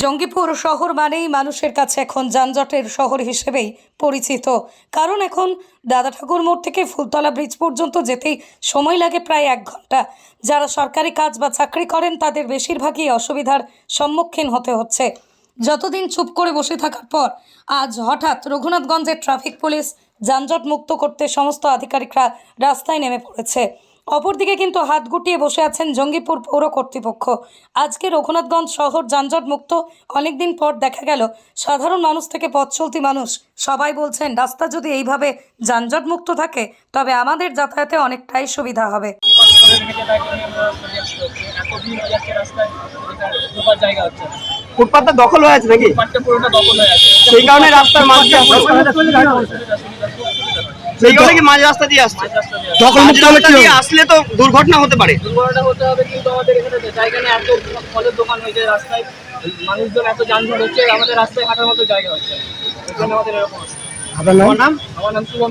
জঙ্গিপুর শহর মানেই মানুষের কাছে এখন যানজটের শহর হিসেবেই পরিচিত। কারণ এখন দাদা ঠাকুর মোড় থেকে ফুলতলা ব্রিজ পর্যন্ত যেতেই সময় লাগে প্রায় এক ঘণ্টা। যারা সরকারি কাজ বা চাকরি করেন, তাদের বেশিরভাগই অসুবিধার সম্মুখীন হতে হচ্ছে। যতদিন চুপ করে বসে থাকার পর, আজ হঠাৎ রঘুনাথগঞ্জের ট্রাফিক পুলিশ যানজট মুক্ত করতে সমস্ত আধিকারিকরা রাস্তায় নেমে পড়েছে। অপরদিকে কিন্তু হাত গুটিয়ে বসে আছেন জঙ্গিপুর পৌর কর্তৃপক্ষ। আজকে রঘুনাথগঞ্জ শহর যানজট মুক্ত অনেকদিন পর দেখা গেল সাধারণ মানুষ থেকে পথ চলতি মানুষ। সবাই বলছেন রাস্তা যদি এইভাবে যানজট মুক্ত থাকে তবে আমাদের যাতায়াতে অনেকটাই সুবিধা হবে। ফুটপাথটা দখল হয়ে আছে নাকি? পাটটা পুরোটা দখল হয়ে আছে। সেই কারণে রাস্তার মাঝ সেই কারণে কি মাঝ রাস্তা দিয়ে আসছে? মাঝ রাস্তা দিয়ে আসলে তো দুর্ঘটনা হতে পারে। দুর্ঘটনা হতে হবে কিন্তু আমাদের এখানে জায়গা নেই এত ফলের দোকান হয়েছে রাস্তায়। মানুষজন এত যানজট হচ্ছে আমাদের রাস্তায় হাঁটার মতো জায়গা হচ্ছে এখানে আমাদের এরকম আমার নাম আমার নাম Shubham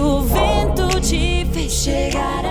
o vento te fez chegar a